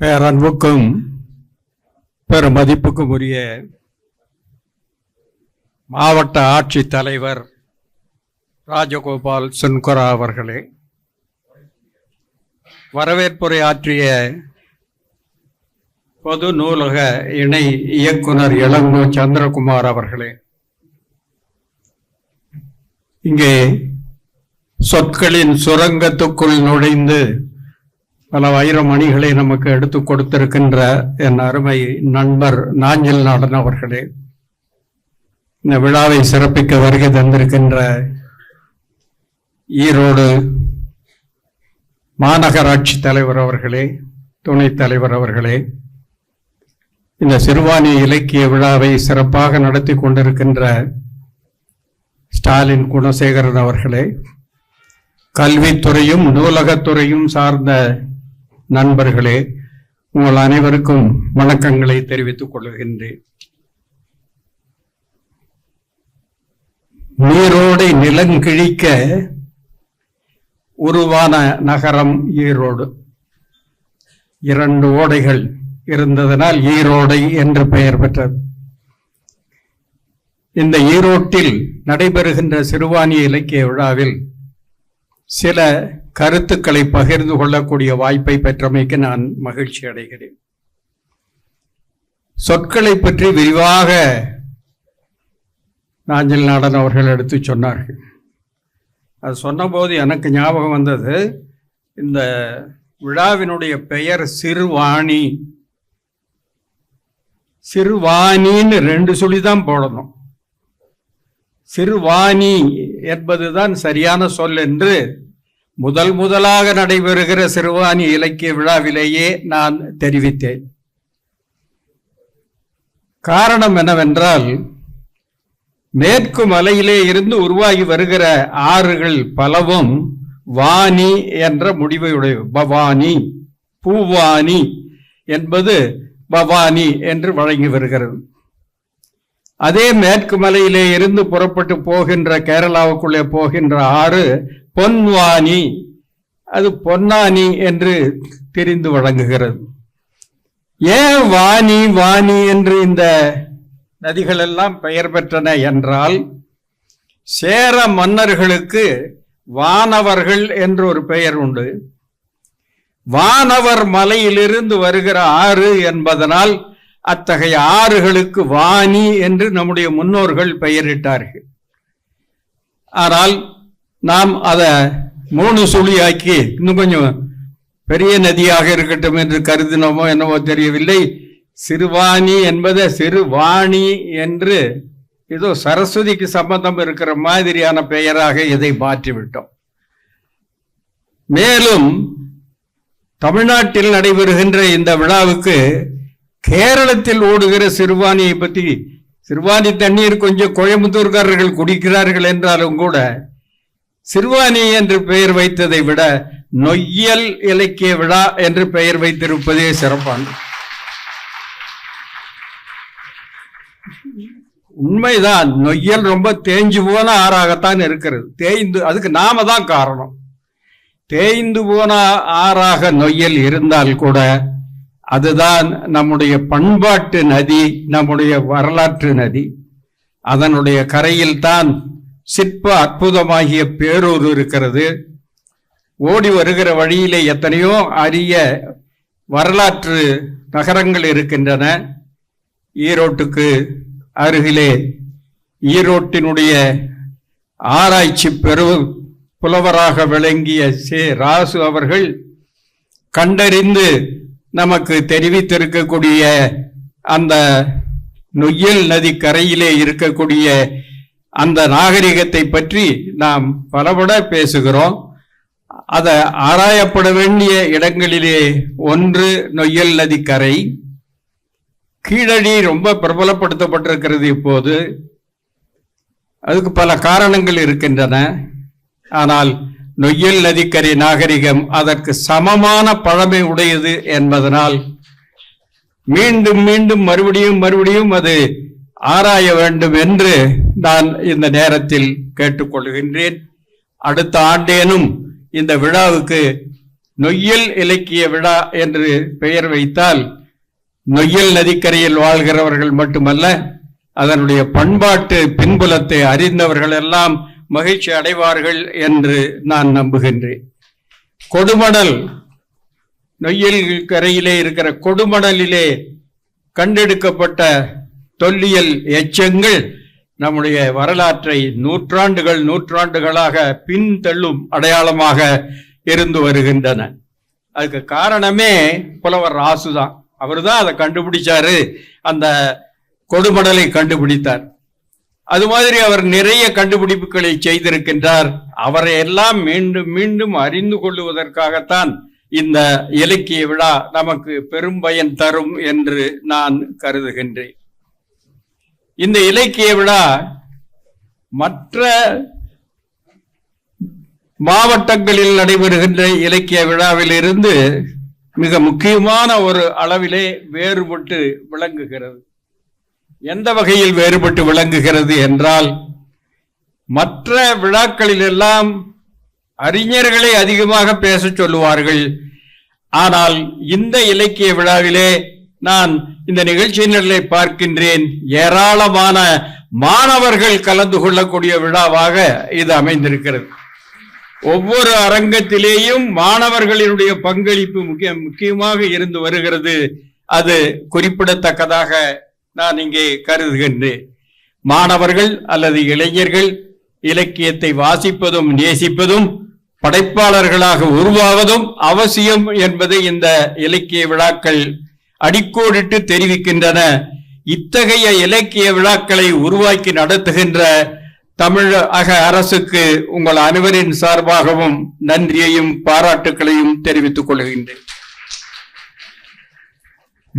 பேரன்புக்கும் பெருமதிப்புக்கும் உரிய மாவட்ட ஆட்சித் தலைவர் ராஜகோபால் சுன்கொரா அவர்களே வரவேற்புரை ஆற்றிய பொது நூலக இணை இயக்குனர் இளங்கோ சந்திரகுமார் அவர்களே இங்கே சொற்களின் சுரங்கத்துக்குள் நுழைந்து பல வைர மணிகளை நமக்கு எடுத்து கொடுத்திருக்கின்ற என் அருமை நண்பர் நாஞ்சில் நாடன் அவர்களே இந்த விழாவை சிறப்பிக்க வருகை தந்திருக்கின்ற ஈரோடு மாநகராட்சி தலைவர் அவர்களே துணைத் தலைவர் அவர்களே இந்த சிறுவாணி இலக்கிய விழாவை சிறப்பாக நடத்தி கொண்டிருக்கின்ற ஸ்டாலின் குணசேகரன் அவர்களே கல்வித்துறையும் நூலகத்துறையும் சார்ந்த நண்பர்களே உங்கள் அனைவருக்கும் வணக்கங்களை தெரிவித்துக் கொள்கின்றேன். நீரோடை நிலங்கிழிக்க உருவான நகரம் ஈரோடு. இரண்டு ஓடைகள் இருந்ததனால் ஈரோடை என்று பெயர் பெற்றது. இந்த ஈரோட்டில் நடைபெறுகின்ற சிறுவாணி இலக்கிய விழாவில் சில கருத்துக்களை பகிர்ந்து கொள்ளக்கூடிய வாய்ப்பை பெற்றமைக்கு நான் மகிழ்ச்சி அடைகிறேன். சொற்களை பற்றி விரிவாக நாஞ்சல் நாடன் அவர்கள் எடுத்து சொன்னார்கள். அது சொன்னபோது எனக்கு ஞாபகம் வந்தது இந்த விழாவினுடைய பெயர் சிறுவாணி. சிறுவாணின்னு ரெண்டு சொல்லி தான் போடணும். சிறுவாணி என்பதுதான் சரியான சொல் என்று முதல் முதலாக நடைபெறுகிற சிறுவாணி இலக்கிய விழாவிலேயே நான் தெரிவித்தேன். காரணம் என்னவென்றால் மேற்கு மலையிலே இருந்து உருவாகி வருகிற ஆறுகள் பலவும் வாணி என்ற முடிவையுடைய பவானி பூவானி என்பது பவானி என்று வழங்கி வருகிறது. அதே மேற்கு மலையிலே இருந்து புறப்பட்டு போகின்ற கேரளாவுக்குள்ளே போகின்ற ஆறு பொன்வானி. அது பொன்னானி என்று தெரிந்து வழங்குகிறது. ஏன் வாணி வாணி என்று இந்த நதிகள் எல்லாம் பெயர் பெற்றன என்றால் சேர மன்னர்களுக்கு வானவர்கள் என்று ஒரு பெயர் உண்டு. வானவர் மலையிலிருந்து வருகிற ஆறு என்பதனால் அத்தகைய ஆறுகளுக்கு வாணி என்று நம்முடைய முன்னோர்கள் பெயரிட்டார்கள். ஆனால் நாம் அதை மூணு சுழியாக்கி இன்னும் கொஞ்சம் பெரிய நதியாக இருக்கட்டும் என்று கருதினோமோ என்னவோ தெரியவில்லை. சிறுவாணி என்பதை சிறுவாணி என்று ஏதோ சரஸ்வதிக்கு சம்பந்தம் இருக்கிற மாதிரியான பெயராக இதை மாற்றிவிட்டோம். மேலும் தமிழ்நாட்டில் நடைபெறுகின்ற இந்த விழாவுக்கு கேரளத்தில் ஓடுகிற சிறுவாணியை பற்றி சிறுவாணி தண்ணீர் கொஞ்சம் கோயம்புத்தூர்காரர்கள் குடிக்கிறார்கள் என்றாலும் கூட சிறுவாணி என்று பெயர் வைத்ததை விட நொய்யல் இலக்கிய விழா என்று பெயர் வைத்திருப்பதே சிறப்பானது. உண்மைதான் நொய்யல் ரொம்ப தேஞ்சு போன ஆறாகத்தான் இருக்கிறது. தேய்ந்து அதுக்கு நாம தான் காரணம். தேய்ந்து போன ஆறாக நொய்யல் இருந்தால் கூட அதுதான் நம்முடைய பண்பாட்டு நதி நம்முடைய வரலாற்று நதி. அதனுடைய கரையில் தான் சிற்ப அற்புதமாகிய பேரூர் இருக்கிறது. ஓடி வருகிற வழியிலே எத்தனையோ அரிய வரலாற்று நகரங்கள் இருக்கின்றன. ஈரோட்டுக்கு அருகிலே ஈரோட்டினுடைய ஆராய்ச்சி பெரு புலவராக விளங்கிய சே ராசு அவர்கள் கண்டறிந்து நமக்கு தெரிவித்திருக்கக்கூடிய அந்த நொய்யல் நதி கரையிலே இருக்கக்கூடிய அந்த நாகரிகத்தை பற்றி நாம் பலபட பேசுகிறோம். அதை ஆராயப்பட வேண்டிய இடங்களிலே ஒன்று நொய்யல் நதி கரை. கீழடி ரொம்ப பிரபலப்படுத்தப்பட்டிருக்கிறது இப்போது. அதுக்கு பல காரணங்கள் இருக்கின்றன. ஆனால் நொய்யல் நதிக்கரை நாகரிகம் அதற்கு சமமான பழமை உடையது என்பதனால் மீண்டும் மீண்டும் மறுபடியும் மறுபடியும் அது ஆராய வேண்டும் என்று நான் இந்த நேரத்தில் கேட்டுக்கொள்கின்றேன். அடுத்த ஆண்டேனும் இந்த விழாவுக்கு நொய்யல் இலக்கிய விழா என்று பெயர் வைத்தால் நொய்யல் நதிக்கரையில் வாழ்கிறவர்கள் மட்டுமல்ல அதனுடைய பண்பாட்டு பின்புலத்தை அறிந்தவர்கள் எல்லாம் மகிழ்ச்சி அடைவார்கள் என்று நான் நம்புகின்றேன். கொடுமணல் நொய்யல் கரையிலே இருக்கிற கொடுமணலிலே கண்டெடுக்கப்பட்ட தொல்லியல் எச்சங்கள் நம்முடைய வரலாற்றை நூற்றாண்டுகள் நூற்றாண்டுகளாக பின்தள்ளும் அடையாளமாக இருந்து வருகின்றன. அதுக்கு காரணமே புலவர் ராசு தான். அவர் தான் அதை கண்டுபிடிச்சாரு. அந்த கொடுமடலை கண்டுபிடித்தார். அது மாதிரி அவர் நிறைய கண்டுபிடிப்புகளை செய்திருக்கின்றார். அவரை எல்லாம் மீண்டும் மீண்டும் அறிந்து கொள்ளுவதற்காகத்தான் இந்த இலக்கிய விழா நமக்கு பெரும் பயன் தரும் என்று நான் கருதுகின்றேன். இந்த இலக்கிய விழா மற்ற மாவட்டங்களில் நடைபெறுகின்ற இலக்கிய விழாவிலிருந்து மிக முக்கியமான ஒரு அளவிலே வேறுபட்டு விளங்குகிறது. எந்த வகையில் வேறுபட்டு விளங்குகிறது என்றால் மற்ற விழாக்களிலெல்லாம் அறிஞர்களை அதிகமாக பேச சொல்லுவார்கள். ஆனால் இந்த இலக்கிய விழாவிலே நான் இந்த நிகழ்ச்சியினர்களை பார்க்கின்றேன் ஏராளமான மாணவர்கள் கலந்து கொள்ளக்கூடிய விழாவாக இது அமைந்திருக்கிறது. ஒவ்வொரு அரங்கத்திலேயும் மாணவர்களினுடைய பங்களிப்பு முக்கிய முக்கியமாக இருந்து வருகிறது. அது குறிப்பிடத்தக்கதாக நான் இங்கே கருதுகின்றேன். மாணவர்கள் அல்லது இளைஞர்கள் இலக்கியத்தை வாசிப்பதும் நேசிப்பதும் படைப்பாளர்களாக உருவாவதும் அவசியம் என்பதை இந்த இலக்கிய விழாக்கள் அடிக்கோடிட்டு தெரிவிக்கின்றன. இத்தகைய இலக்கிய விழாக்களை உருவாக்கி நடத்துகின்ற தமிழக அரசுக்கு உங்கள் அனைவரின் சார்பாகவும் நன்றியையும் பாராட்டுக்களையும் தெரிவித்துக் கொள்கின்றேன்.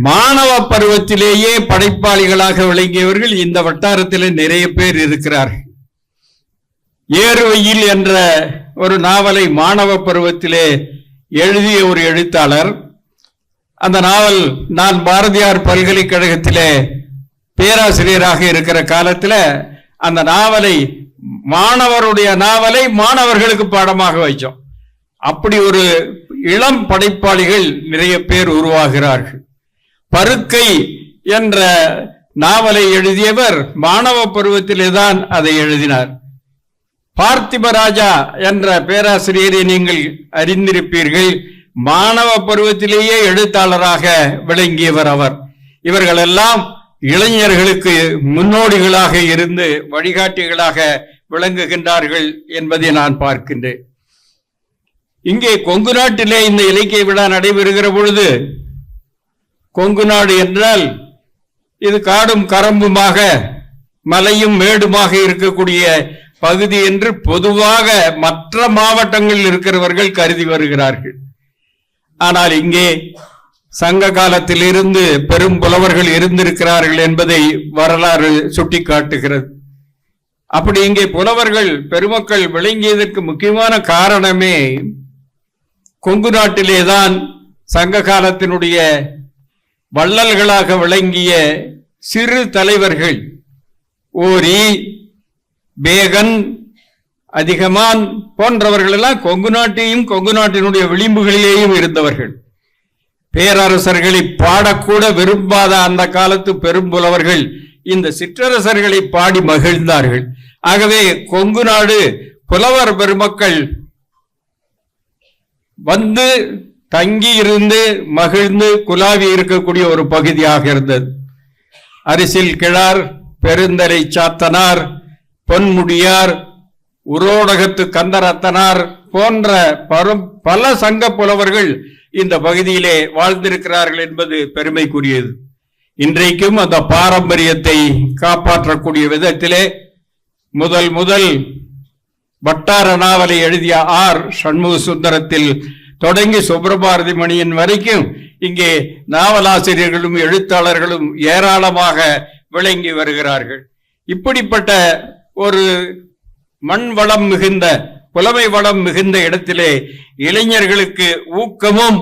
மாணவ பருவத்திலேயே படைப்பாளிகளாக விளங்கியவர்கள் இந்த வட்டாரத்தில் நிறைய பேர் இருக்கிறார்கள். ஏறுவையில் என்ற ஒரு நாவலை மாணவ பருவத்திலே எழுதிய ஒரு எழுத்தாளர். அந்த நாவல் நான் பாரதியார் பல்கலைக்கழகத்திலே பேராசிரியராக இருக்கிற காலத்தில் அந்த நாவலை மாணவருடைய நாவலை மாணவர்களுக்கு பாடமாக வைச்சோம் அப்படி ஒரு இளம் படைப்பாளிகள் நிறைய பேர் உருவாகிறார்கள். பருக்கை என்ற நாவலை எழுதியவர் மாணவ பருவத்திலேதான் அதை எழுதினார். பார்த்திபராஜா என்ற பேராசிரியரை நீங்கள் அறிந்திருப்பீர்கள். மாணவ பருவத்திலேயே எழுத்தாளராக விளங்கியவர் அவர். இவர்களெல்லாம் இளைஞர்களுக்கு முன்னோடிகளாக இருந்து வழிகாட்டிகளாக விளங்குகின்றார்கள் என்பதை நான் பார்க்கின்றேன். இங்கே கொங்கு நாட்டிலே இந்த இலக்கிய விழா நடைபெறுகிற பொழுது கொங்கு நாடு என்றால் இது காடும் கரம்புமாக மலையும் மேடுமாக இருக்கக்கூடிய பகுதி என்று பொதுவாக மற்ற மாவட்டங்களில் இருக்கிறவர்கள் கருதி வருகிறார்கள். ஆனால் இங்கே சங்க காலத்திலிருந்து பெரும் புலவர்கள் இருந்திருக்கிறார்கள் என்பதை வரலாறு சுட்டிக்காட்டுகிறது. அப்படி இங்கே புலவர்கள் பெருமக்கள் விளங்கியதற்கு முக்கியமான காரணமே கொங்கு நாட்டிலேதான் சங்க காலத்தினுடைய வள்ளல்களாக விளங்கிய சிறு தலைவர்கள் ஓரி பேகன் அதிகமான் போன்றவர்கள் எல்லாம் கொங்கு நாட்டையும் கொங்கு நாட்டினுடைய விளிம்புகளிலேயும் இருந்தவர்கள். பேரரசர்களை பாடக்கூட விரும்பாத அந்த காலத்து பெரும்புலவர்கள் இந்த சிற்றரசர்களை பாடி மகிழ்ந்தார்கள். ஆகவே கொங்கு நாடு புலவர் பெருமக்கள் வந்து தங்கி இருந்து மகிழ்ந்து குலாவி இருக்கக்கூடிய ஒரு பகுதியாக இருந்தது. அரிசில் கிழார் பெருந்தரை சாத்தனார் பொன்முடியார் உரோடகத்து கந்தரத்தனார் போன்ற பரும் பல சங்க புலவர்கள் இந்த பகுதியிலே வாழ்ந்திருக்கிறார்கள் என்பது பெருமைக்குரியது. இன்றைக்கும் அந்த பாரம்பரியத்தை காப்பாற்றக்கூடிய விதத்திலே முதல் முதல் வட்டார நாவலை எழுதிய ஆர். சண்முக சுந்தரத்தில் தொடங்கி சுப்பிரபாரதி மணியன் வரைக்கும் இங்கே நாவலாசிரியர்களும் எழுத்தாளர்களும் ஏராளமாக விளங்கி வருகிறார்கள். இப்படிப்பட்ட ஒரு மண் வளம் மிகுந்த புலமை வளம் மிகுந்த இடத்திலே இளைஞர்களுக்கு ஊக்கமும்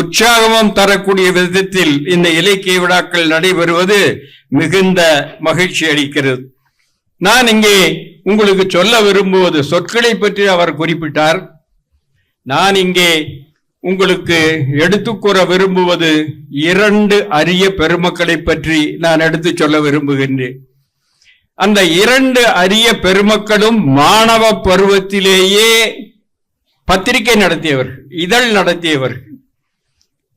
உற்சாகமும் தரக்கூடிய விதத்தில் இந்த இலக்கிய விழாக்கள் நடைபெறுவது மிகுந்த மகிழ்ச்சி அளிக்கிறது. நான் இங்கே உங்களுக்கு சொல்ல விரும்புவது சொற்களை பற்றி அவர் குறிப்பிட்டார். நான் இங்கே உங்களுக்கு எடுத்துக்கூற விரும்புவது இரண்டு அரிய பெருமக்களை பற்றி நான் எடுத்து சொல்ல விரும்புகின்றேன். அந்த இரண்டு அரிய பெருமக்களும் மாணவ பருவத்திலேயே பத்திரிகை நடத்தியவர்கள் இதழ் நடத்தியவர்கள்.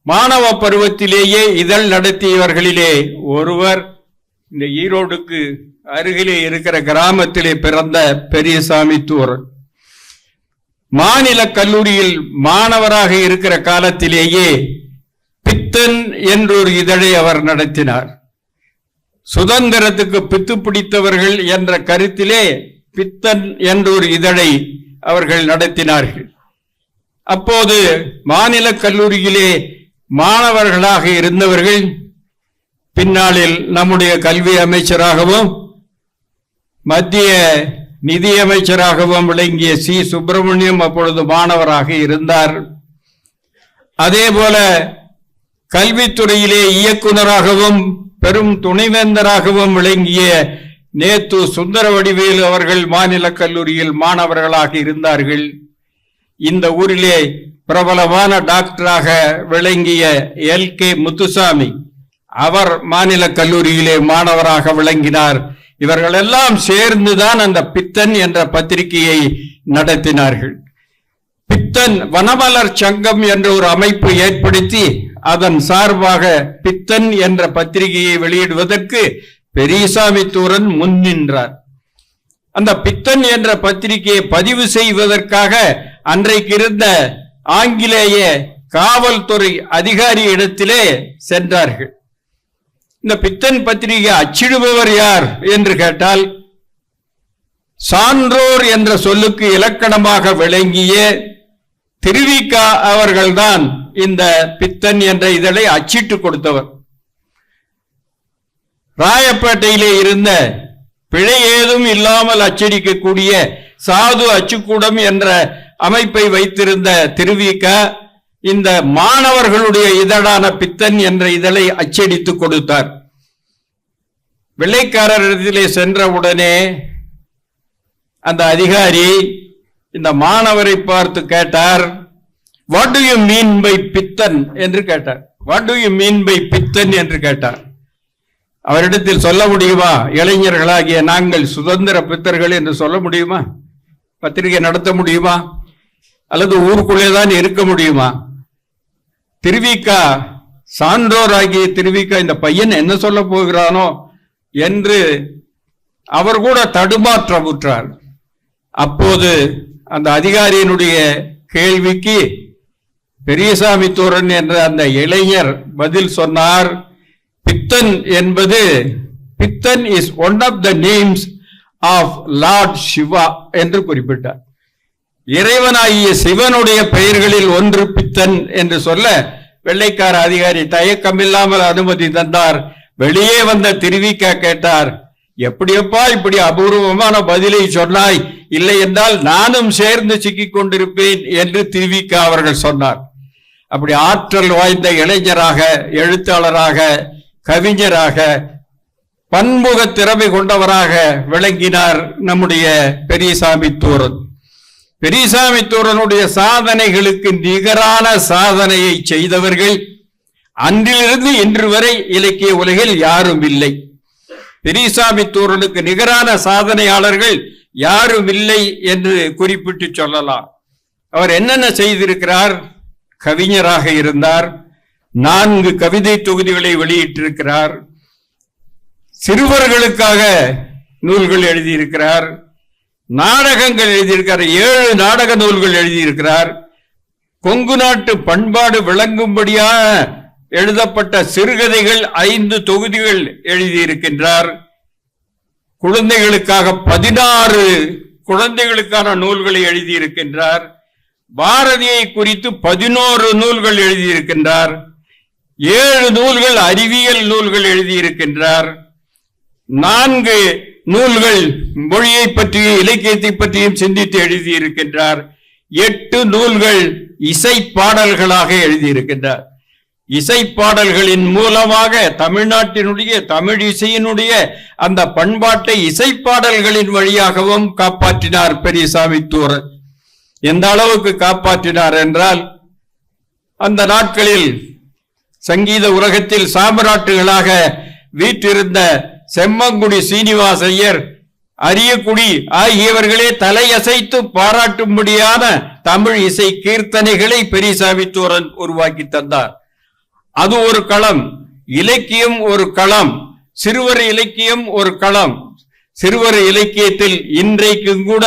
மாணவ பருவத்திலேயே இதழ் நடத்தியவர்களிலே ஒருவர் இந்த ஈரோடுக்கு அருகிலே இருக்கிற கிராமத்திலே பிறந்த பெரியசாமி தூரன். மாநில கல்லூரியில் மாணவராக இருக்கிற காலத்திலேயே பித்தன் என்றொரு இதழை அவர் நடத்தினார். சுதந்திரத்துக்கு பித்து பிடித்தவர்கள் என்ற கருத்திலே பித்தன் என்றொரு இதழை அவர்கள் நடத்தினார்கள். அப்போது மாநில கல்லூரியிலே மாணவர்களாக இருந்தவர்கள் பின்னாளில் நம்முடைய கல்வி அமைச்சராகவும் மத்திய நிதியமைச்சராகவும் விளங்கிய சி. சுப்பிரமணியம் அப்பொழுது மாணவராக இருந்தார். அதே போல கல்வித்துறையிலே இயக்குனராகவும் பெரும் துணைவேந்தராகவும் விளங்கிய நேத்து சுந்தர வடிவேலு அவர்கள் மாநில கல்லூரியில் மாணவர்களாக இருந்தார்கள். இந்த ஊரிலே பிரபலமான டாக்டராக விளங்கிய எல். கே. முத்துசாமி அவர் மாநில கல்லூரியிலே மாணவராக விளங்கினார். இவர்களெல்லாம் சேர்ந்துதான் அந்த பித்தன் என்ற பத்திரிகையை நடத்தினார்கள். பித்தன் வனவலர் சங்கம் என்ற ஒரு அமைப்பு ஏற்படுத்தி அதன் சார்பாக பித்தன் என்ற பத்திரிகையை வெளியிடுவதற்கு பெரியசாமித்தூரன் முன் நின்றார். அந்த பித்தன் என்ற பத்திரிகையை பதிவு செய்வதற்காக அன்றைக்கு இருந்த ஆங்கிலேய காவல்துறை அதிகாரி இடத்திலே சென்றார்கள். இந்த பித்தன் பத்திரிகை அச்சிடுபவர் யார் என்று கேட்டால் சான்றோர் என்ற சொல்லுக்கு இலக்கணமாக விளங்கிய திருவிக்கா அவர்கள்தான் இந்த பித்தன் என்ற இதழை அச்சிட்டு கொடுத்தவர். ராயப்பேட்டையிலே இருந்த பிழை ஏதும் இல்லாமல் அச்சடிக்கக்கூடிய சாது அச்சுக்கூடம் என்ற அமைப்பை வைத்திருந்த திருவிக்கா இந்த மாணவர்களுடைய இதழான பித்தன் என்ற இதழை அச்சடித்து கொடுத்தார். வெள்ளைக்காரரிடத்திலே சென்றவுடனே அந்த அதிகாரி இந்த மாணவரை பார்த்து கேட்டார் what do you mean by Pithan? என்று கேட்டார். What do you mean by Pithan? என்று கேட்டார். அவரிடத்தில் சொல்ல முடியுமா? இளைஞர்களாகிய நாங்கள் சுதந்திர பித்தர்கள் என்று சொல்ல முடியுமா? பத்திரிகை நடத்த முடியுமா? அல்லது ஊருக்குள்ளே தான் இருக்க முடியுமா? திருவிக்கா சான்றோராகிய திருவிக்கா இந்த பையன் என்ன சொல்ல போகிறானோ என்று அவர் கூட தடுமாற்றமுற்றார். அப்போது அந்த அதிகாரியினுடைய கேள்விக்கு பெரியசாமி தோரன் என்ற அந்த இளைஞர் பதில் சொன்னார். பித்தன் என்பது Pithan is one of the names of lord Shiva என்று குறிப்பிட்டார். இறைவனாகிய சிவனுடைய பெயர்களில் ஒன்று பித்தன் என்று சொல்ல வெள்ளைக்கார அதிகாரி தயக்கமில்லாமல் அனுமதி தந்தார். வெளியே வந்த திருவிக்கா கேட்டார் எப்படியப்பா இப்படி அபூர்வமான பதிலை சொன்னாய்? இல்லை என்றால் நானும் சேர்ந்து சிக்கிக் கொண்டிருப்பேன் என்று திருவிக்கா அவர்கள் சொன்னார். அப்படி ஆற்றல் வாய்ந்த இளைஞராக எழுத்தாளராக கவிஞராக பன்முக திறமை கொண்டவராக விளங்கினார் நம்முடைய பெரியசாமி தூரன். பெரியசாமி தூரனுடைய சாதனைகளுக்கு நிகரான சாதனையை செய்தவர்கள் அன்றிலிருந்து இன்று வரை இலக்கிய உலகில் யாரும் இல்லை. பெரியசாமி தூரனுக்கு நிகரான சாதனையாளர்கள் யாரும் இல்லை என்று குறிப்பிட்டு சொல்லலாம். அவர் என்னென்ன செய்திருக்கிறார்? கவிஞராக இருந்தார். நான்கு கவிதை தொகுதிகளை வெளியிட்டிருக்கிறார். சிறுவர்களுக்காக நூல்கள் எழுதியிருக்கிறார். நாடகங்கள் எழுதியிருக்கிறார் ஏழு நாடக நூல்கள் எழுதியிருக்கிறார். கொங்கு நாட்டு பண்பாடு விளங்கும்படியாக எழுதப்பட்ட சிறுகதைகள் ஐந்து தொகுதிகள் எழுதியிருக்கின்றார். குழந்தைகளுக்காக பதினாறு குழந்தைகளுக்கான நூல்களை எழுதியிருக்கின்றார். பாரதியை குறித்து பதினோரு நூல்கள் எழுதியிருக்கின்றார். ஏழு நூல்கள் அறிவியல் நூல்கள் எழுதியிருக்கின்றார். நான்கு நூல்கள் மொழியை பற்றியும் இலக்கியத்தை பற்றியும் சிந்தித்து எழுதியிருக்கின்றார். எட்டு நூல்கள் இசை பாடல்களாக எழுதியிருக்கின்றார். இசை பாடல்களின் மூலமாக தமிழ்நாட்டினுடைய தமிழ் இசையினுடைய அந்த பண்பாட்டை இசை பாடல்களின் வழியாகவும் காப்பாற்றினார் பெரியசாமி தூரன். எந்த அளவுக்கு காப்பாற்றினார் என்றால் அந்த நாட்களில் சங்கீத உலகத்தில் சாம்ராட்டுகளாக வீற்றிருந்த செம்மங்குடி சீனிவாசையர் அரியக்குடி ஆகியவர்களே தலையசைத்து பாராட்டும்படியான தமிழ் இசை கீர்த்தனைகளை பெரியசாமி தோரன் உருவாக்கி தந்தார். அது ஒரு களம் இலக்கியம் ஒரு களம் சிறுவர் இலக்கியம் ஒரு களம். சிறுவர் இலக்கியத்தில் இன்றைக்கும் கூட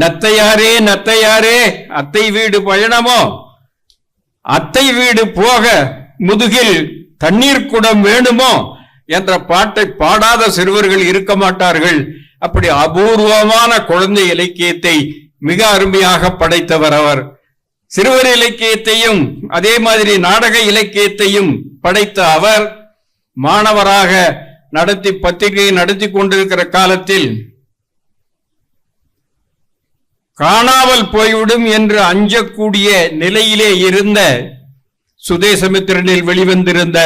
நத்தையாரே நத்தையாரே அத்தை வீடு பயணமோ? அத்தை வீடு போக முதுகில் தண்ணீர் குடம் வேணுமோ? என்ற பாட்டை பாடாத சிறுவர்கள் இருக்க மாட்டார்கள். அப்படி அபூர்வமான குழந்தை இலக்கியத்தை மிக அருமையாக படைத்தவர் அவர். சிறுவர் இலக்கியத்தையும் அதே மாதிரி நாடக இலக்கியத்தையும் படைத்த அவர் மாணவராக நடத்தி பத்திரிகை நடத்தி கொண்டிருக்கிற காலத்தில் காணாமல் போய்விடும் என்று அஞ்சக்கூடிய நிலையிலே இருந்த சுதேசமித்திரனில் வெளிவந்திருந்த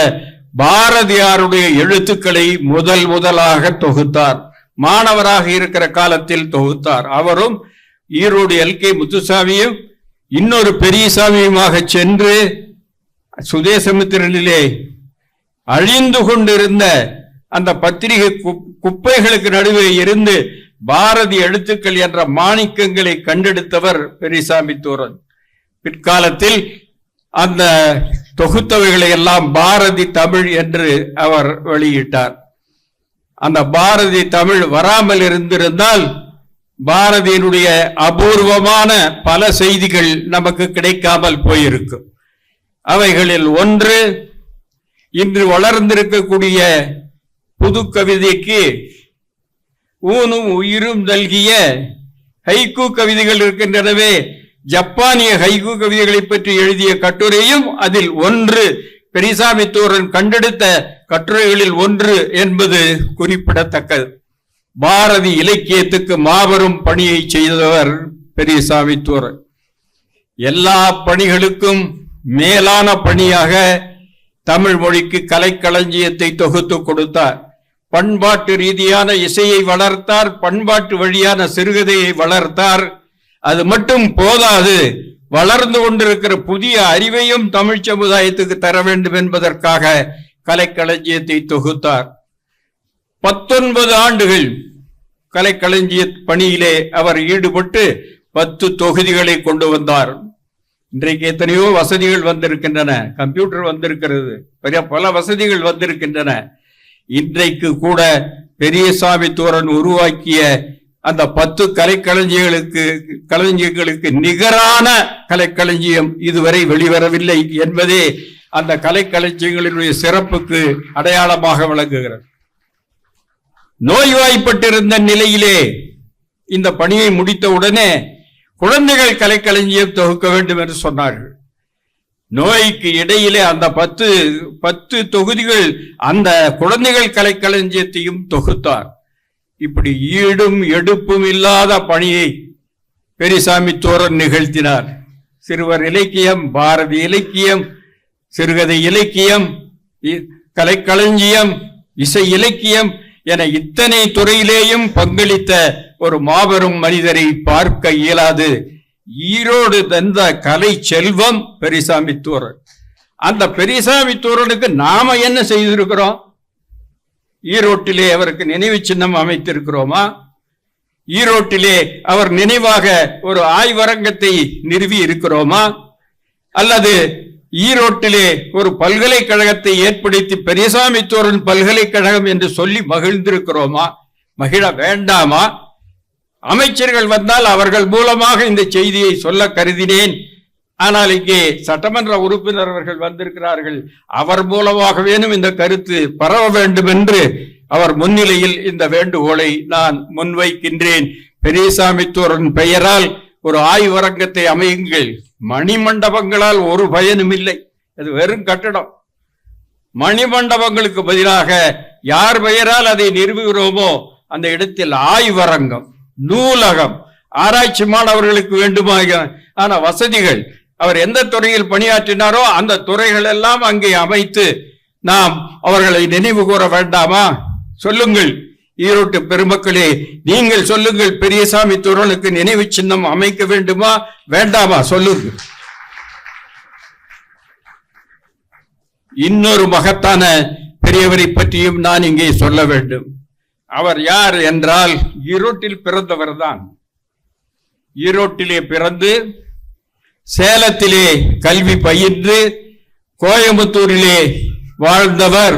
பாரதியாருடைய எழுத்துக்களை முதல் முதலாக தொகுத்தார். மாணவராக இருக்கிற காலத்தில் தொகுத்தார். அவரும் ஈரோடு எல். கே. முத்துசாமியும் இன்னொரு பெரியசாமியுமாக சென்று சுதேசமித்திரனிலே அழிந்து கொண்டிருந்த அந்த பத்திரிகை குப்- குப்பைகளுக்கு நடுவே இருந்து பாரதி எழுத்துக்கள் என்ற மாணிக்கங்களை கண்டெடுத்தவர் பெரியசாமி தூரன். பிற்காலத்தில் அந்த தொகுத்தவைகளை எல்லாம் பாரதி தமிழ் என்று அவர் வெளியிட்டார். அந்த பாரதி தமிழ் வராமல் இருந்திருந்தால் பாரதியினுடைய அபூர்வமான பல செய்திகள் நமக்கு கிடைக்காமல் போயிருக்கும். அவைகளில் ஒன்று இன்று வளர்ந்திருக்கக்கூடிய புது கவிதைக்கு ஊனும் உயிரும் நல்கிய ஹைக்கு கவிதைகள் இருக்கின்றனவே ஜப்பானிய ஹைகு கவிதைகளை பற்றி எழுதிய கட்டுரையும் அதில் ஒன்று. பெரிசாமி தோரன் கண்டெடுத்த கட்டுரைகளில் ஒன்று என்பது குறிப்பிடத்தக்கது. பாரதி இலக்கியத்துக்கு மாபெரும் பணியை செய்தவர் பெரியசாமி தோரன் எல்லா பணிகளுக்கும் மேலான பணியாக தமிழ் மொழிக்கு கலைக்களஞ்சியத்தை தொகுத்து கொடுத்தார். பண்பாட்டு ரீதியான இசையை வளர்த்தார். பண்பாட்டு வழியான சிறுகதையை வளர்த்தார். அது மட்டும் போதாது. வளர்ந்து கொண்டிருக்கிற புதிய அறிவையும் தமிழ் சமுதாயத்துக்கு தர வேண்டும் என்பதற்காக கலைக்களஞ்சியத்தை தொகுத்தார். பத்தொன்பது ஆண்டுகள் கலைக்களஞ்சிய பணியிலே அவர் ஈடுபட்டு பத்து தொகுதிகளை கொண்டு வந்தார். இன்றைக்கு எத்தனையோ வசதிகள் வந்திருக்கின்றன. கம்ப்யூட்டர் வந்திருக்கிறது. பெரிய பல வசதிகள் வந்திருக்கின்றன. இன்றைக்கு கூட பெரியசாமி தோரன் உருவாக்கிய அந்த பத்து கலைக்களஞ்சியங்களுக்கு களஞ்சியங்களுக்கு நிகரான கலைக்களஞ்சியம் இதுவரை வெளிவரவில்லை என்பதே அந்த கலைக்களஞ்சியங்களினுடைய சிறப்புக்கு அடையாளமாக விளங்குகிறது. நோய்வாய்ப்பட்டிருந்த நிலையிலே இந்த பணியை முடித்த உடனே குழந்தைகள் கலைக்களஞ்சியம் தொகுக்க வேண்டும் என்று சொன்னார்கள். நோய்க்கு இடையிலே அந்த பத்து பத்து தொகுதிகள் அந்த குழந்தைகள் கலைக்களஞ்சியத்தையும் தொகுத்தார். இப்படி ஈடும் எடுப்பும் இல்லாத பணியை பெரியசாமி தோரன் நிகழ்த்தினார். சிறுவர் இலக்கியம் பாரதி இலக்கியம் சிறுகதை இலக்கியம் இ- கலைக்களஞ்சியம் இசை இலக்கியம் என இத்தனை துறையிலேயும் பங்களித்த ஒரு மாபெரும் மனிதரை பார்க்க இயலாது. ஈரோடு தந்த கலை செல்வம் பெரியசாமி தோரன். அந்த பெரியசாமி தோரனுக்கு நாம என்ன செய்திருக்கிறோம்? ஈரோட்டிலே அவருக்கு நினைவு சின்னம் அமைத்திருக்கிறோமா? ஈரோட்டிலே அவர் நினைவாக ஒரு ஆய்வரங்கத்தை நிறுவி இருக்கிறோமா? அல்லது ஈரோட்டிலே ஒரு பல்கலைக்கழகத்தை ஏற்படுத்தி பெரியசாமி தோரன் பல்கலைக்கழகம் என்று சொல்லி மகிழ்ந்திருக்கிறோமா? மகிழ வேண்டாமா? அமைச்சர்கள் வந்தால் அவர்கள் மூலமாக இந்த செய்தியை சொல்ல கருதினேன். ஆனால் இங்கே சட்டமன்ற உறுப்பினர் அவர்கள் வந்திருக்கிறார்கள். அவர் மூலமாக வேணும் இந்த கருத்து பரவ வேண்டும் என்று அவர் முன்னிலையில் இந்த வேண்டுகோளை நான் முன்வைக்கின்றேன். பெரியசாமித்தோரன் பெயரால் ஒரு ஆய்வரங்கத்தை அமையுங்கள். மணிமண்டபங்களால் ஒரு பயனும் இல்லை. அது வெறும் கட்டடம். மணிமண்டபங்களுக்கு பதிலாக யார் பெயரால் அதை நிறுவுகிறோமோ அந்த இடத்தில் ஆய்வரங்கம் நூலகம் ஆராய்ச்சி மாணவர்களுக்கு வேண்டுமாக ஆன வசதிகள் அவர் எந்த துறையில் பணியாற்றினாரோ அந்த துறைகள் எல்லாம் அங்கே அமைத்து நாம் அவர்களை நினைவு கூற வேண்டாமா? சொல்லுங்கள். ஈரோட்டு பெருமக்களே நீங்கள் சொல்லுங்கள். பெரியசாமி துறனுக்கு நினைவு சின்னம் அமைக்க வேண்டுமா? வேண்டாமா? சொல்லுங்க இன்னொரு மகத்தான பெரியவரை பற்றியும் நான் இங்கே சொல்ல வேண்டும். அவர் யார் என்றால் ஈரோட்டில் பிறந்தவர் தான். ஈரோட்டிலே பிறந்து சேலத்திலே கல்வி பயின்று கோயம்புத்தூரிலே வாழ்ந்தவர்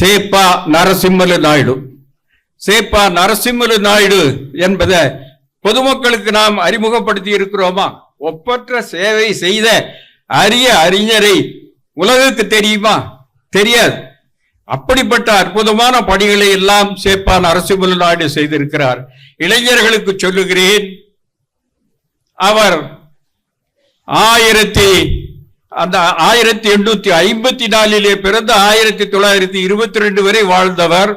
சேப்பா நரசிம்மலு நாயுடு. சேப்பா நரசிம்மலு நாயுடு என்பதை பொதுமக்களுக்கு நாம் அறிமுகப்படுத்தி இருக்கிறோமா? ஒப்பற்ற சேவை செய்த அரிய அறிஞரை உலகுக்கு தெரியுமா? தெரியாது. அப்படிப்பட்ட அற்புதமான பணிகளை எல்லாம் சேப்பா நரசிம்மலு நாயுடு செய்திருக்கிறார். இளைஞர்களுக்கு சொல்லுகிறேன் அவர் ஆயிரத்தி அந்த ஆயிரத்தி எண்ணூத்தி ஐம்பத்தி நாலிலே பிறந்து ஆயிரத்தி தொள்ளாயிரத்தி இருபத்தி ரெண்டு வரை வாழ்ந்தவர்.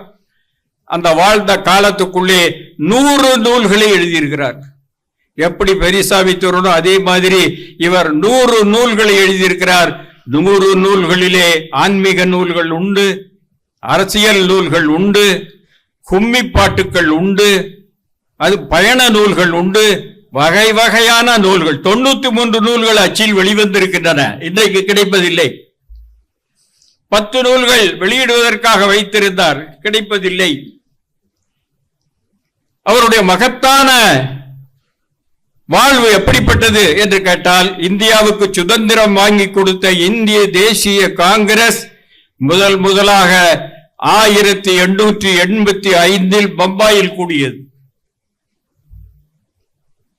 அந்த வாழ்ந்த காலத்துக்குள்ளே நூறு நூல்களை எழுதியிருக்கிறார். எப்படி பெரியசாமி தோறணும் அதே மாதிரி இவர் நூறு நூல்களை எழுதியிருக்கிறார். நூறு நூல்களிலே ஆன்மீக நூல்கள் உண்டு அரசியல் நூல்கள் உண்டு கும்மி பாட்டுக்கள் உண்டு அது பயண நூல்கள் உண்டு. வகை வகையான நூல்கள் தொண்ணூத்தி மூன்று நூல்கள் அச்சில் வெளிவந்திருக்கின்றன. இன்றைக்கு கிடைப்பதில்லை. பத்து நூல்கள் வெளியிடுவதற்காக வைத்திருந்தார். கிடைப்பதில்லை. அவருடைய மகத்தான வாழ்வு எப்படிப்பட்டது என்று கேட்டால் இந்தியாவுக்கு சுதந்திரம் வாங்கி கொடுத்த இந்திய தேசிய காங்கிரஸ் முதல் முதலாக ஆயிரத்தி எண்ணூற்றி எண்பத்தி ஐந்தில் பம்பாயில் கூடியது.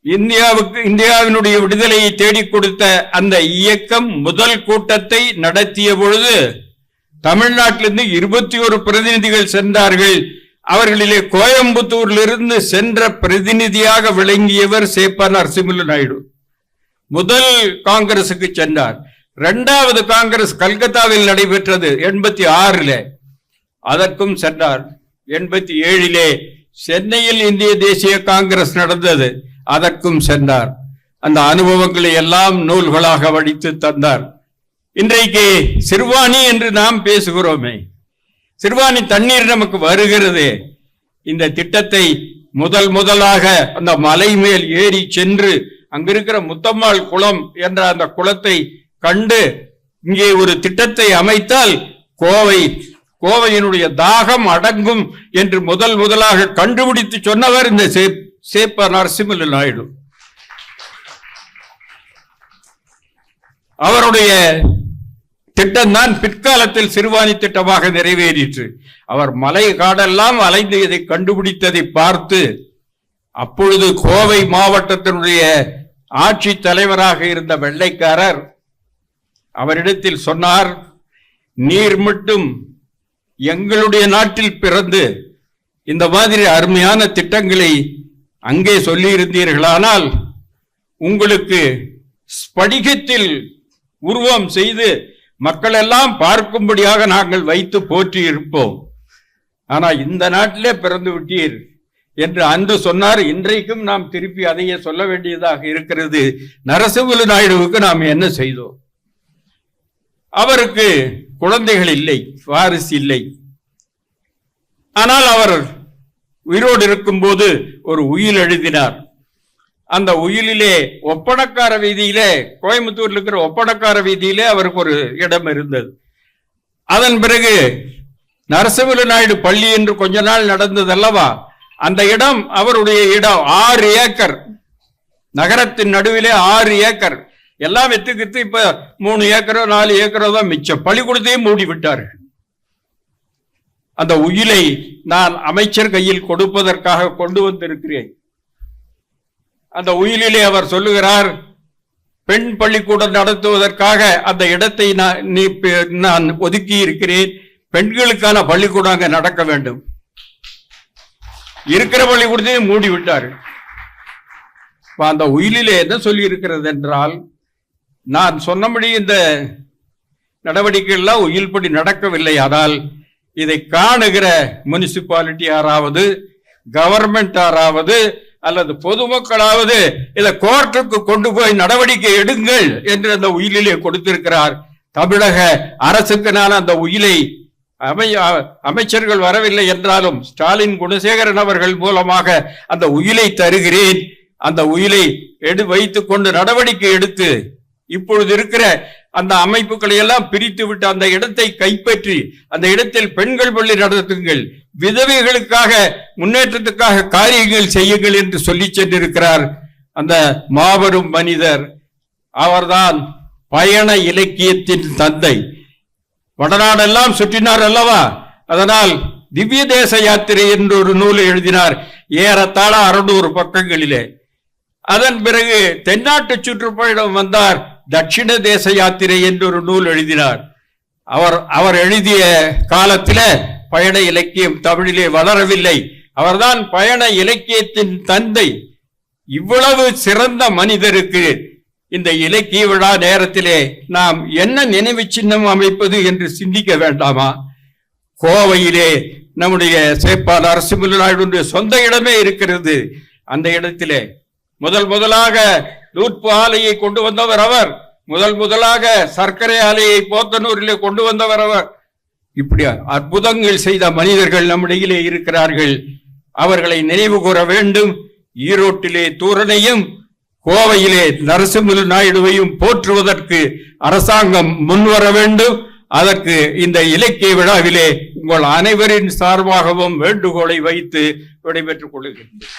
இந்தியாவுக்கு இந்தியாவினுடைய விடுதலையை தேடிக் கொடுத்த அந்த இயக்கம் முதல் கூட்டத்தை நடத்திய பொழுது தமிழ்நாட்டிலிருந்து இருபத்தி ஒரு பிரதிநிதிகள் சென்றார்கள். அவர்களிலே கோயம்புத்தூரிலிருந்து சென்ற பிரதிநிதியாக விளங்கியவர் சேப்பா நரசிம்மலு நாயுடு. முதல் காங்கிரசுக்கு சென்றார். இரண்டாவது காங்கிரஸ் கல்கத்தாவில் நடைபெற்றது எண்பத்தி ஆறில். அதற்கும் சென்றார். எண்பத்தி ஏழிலே சென்னையில் இந்திய தேசிய காங்கிரஸ் நடந்தது. அதற்கும் சென்றார். அந்த அனுபவங்களை எல்லாம் நூல்களாக வடித்து தந்தார். இன்றைக்கு சிறுவாணி என்று நாம் பேசுகிறோமே. சிறுவாணி தண்ணீர் நமக்கு வருகிறது. இந்த திட்டத்தை முதல் முதலாக அந்த மலை மேல் ஏறி சென்று அங்கிருக்கிற முத்தம்மாள் குளம் என்ற அந்த குளத்தை கண்டு இங்கே ஒரு திட்டத்தை அமைத்தால் கோவை கோவையினுடைய தாகம் அடங்கும் என்று முதல் முதலாக கண்டுபிடித்து சொன்னவர் இந்த சேப்ப நரசிம்மலு நாயுடு. அவருடைய திட்டம் தான் பிற்காலத்தில் சிறுவாணி திட்டமாக நிறைவேறிற்று. அவர் மலை காடெல்லாம் அலைந்து இதை கண்டுபிடித்ததை பார்த்து அப்பொழுது கோவை மாவட்டத்தினுடைய ஆட்சி தலைவராக இருந்த வெள்ளைக்காரர் அவரிடத்தில் சொன்னார் நீர் மட்டும் எங்களுடைய நாட்டில் பிறந்து இந்த மாதிரி அருமையான திட்டங்களை அங்கே சொல்லியிருந்தீர்களானால் உங்களுக்கு ஸ்படிகத்தில் உருவம் செய்து மக்கள் எல்லாம் பார்க்கும்படியாக நாங்கள் வைத்து போற்றி இருப்போம் ஆனால் இந்த நாட்டிலே பிறந்து விட்டீர் என்று அன்று சொன்னார். இன்றைக்கும் நாம் திருப்பி அதையே சொல்ல வேண்டியதாக இருக்கிறது. நரசிம்மலு நாயுடுவுக்கு நாம் என்ன செய்தோம்? அவருக்கு குழந்தைகள் இல்லை வாரிசு இல்லை. ஆனால் அவர் உயிரோடு இருக்கும்போது ஒரு உயில் எழுதினார். அந்த உயிலிலே ஒப்படக்கார வீதியிலே கோயம்புத்தூர்ல இருக்கிற ஒப்படக்கார வீதியிலே அவருக்கு ஒரு இடம் இருந்தது. அதன் பிறகு நரசிம்மலு நாயுடு பள்ளி என்று கொஞ்ச நாள் நடந்தது அல்லவா? அந்த இடம் அவருடைய இடம். ஆறு ஏக்கர். நகரத்தின் நடுவிலே ஆறு ஏக்கர். எல்லாம் வித்து கித்து இப்ப மூணு ஏக்கரோ நாலு ஏக்கரோ தான் மிச்சம். பள்ளிக்கூடத்தையும் மூடி விட்டார்கள் அந்த உயிலை நான் அமைச்சர் கையில் கொடுப்பதற்காக கொண்டு வந்திருக்கிறேன். அந்த உயிலிலே அவர் சொல்லுகிறார் பெண் பள்ளிக்கூடம் நடத்துவதற்காக அந்த இடத்தை நான் நான் ஒதுக்கி இருக்கிறேன். பெண்களுக்கான பள்ளிக்கூடம் அங்கே நடக்க வேண்டும். இருக்கிற பள்ளிக்கூடத்தையும் மூடி விட்டார். அந்த உயிலிலே என்ன சொல்லி இருக்கிறது என்றால் நான் சொன்னபடி இந்த நடவடிக்கைகள்லாம் உயில்படி நடக்கவில்லை. ஆனால் இதை காணுகிற முனிசிபாலிட்டி யாராவது கவர்மெண்ட் யாராவது அல்லது பொதுமக்களாவது இதை கோர்ட்டுக்கு கொண்டு போய் நடவடிக்கை எடுங்கள் என்று அந்த உயிலிலே கொடுத்திருக்கிறார். தமிழக அரசுக்கு நான் அந்த உயிலை அமை அமைச்சர்கள் வரவில்லை என்றாலும் ஸ்டாலின் குணசேகரன் அவர்கள் மூலமாக அந்த உயிலை தருகிறேன். அந்த உயிலை எடு வைத்துக் கொண்டு நடவடிக்கை எடுத்து இப்பொழுது இருக்கிற அந்த அமைப்புகளை எல்லாம் பிரித்து விட்டு அந்த இடத்தை கைப்பற்றி அந்த இடத்தில் பெண்கள் பள்ளி நடத்துங்கள் விதவைகளுக்காக முன்னேற்றத்துக்காக காரியங்கள் செய்யுங்கள் என்று சொல்லி சென்றிருக்கிறார் அந்த மாபெரும் மனிதர். அவர்தான் பயண இலக்கியத்தின் தந்தை. வடநாடெல்லாம் சுற்றினார் அல்லவா? அதனால் திவ்ய தேச யாத்திரை என்று ஒரு நூலை எழுதினார். ஏறத்தாழ அறுநூறு பக்கங்களிலே. அதன் பிறகு தென்னாட்டு சுற்றுப்பயணம் வந்தார். தட்சிண தேச யாத்திரை என்று ஒரு நூல் எழுதினார். அவர் அவர் எழுதிய காலத்தில் பயண இலக்கியம் தமிழிலே வளரவில்லை. அவர்தான் பயண இலக்கியத்தின் தந்தை. இவ்வளவு சிறந்த மனிதருக்கு இந்த இலக்கிய விழா நேரத்திலே நாம் என்ன நினைவு சின்னம் அமைப்பது என்று சிந்திக்க வேண்டாமா? கோவையிலே நம்முடைய சேப்பால் அரசு நாயுடைய சொந்த இடமே இருக்கிறது. அந்த இடத்திலே முதல் முதலாக நூற்பு ஆலையை கொண்டு வந்தவர் அவர். முதல் முதலாக சர்க்கரை ஆலையை போத்தனூரிலே கொண்டு வந்தவர் அவர். இப்படி அற்புதங்கள் செய்த மனிதர்கள் நம்மிடையிலே இருக்கிறார்கள். அவர்களை நினைவு கூற வேண்டும். ஈரோட்டிலே தூரனையும் கோவையிலே நரசிம்மு நாயுடுவையும் போற்றுவதற்கு அரசாங்கம் முன்வர வேண்டும். அதற்கு இந்த இலக்கிய விழாவிலே உங்கள் அனைவரின் சார்பாகவும் வேண்டுகோளை வைத்து விடைபெற்றுக் கொள்கிறேன்.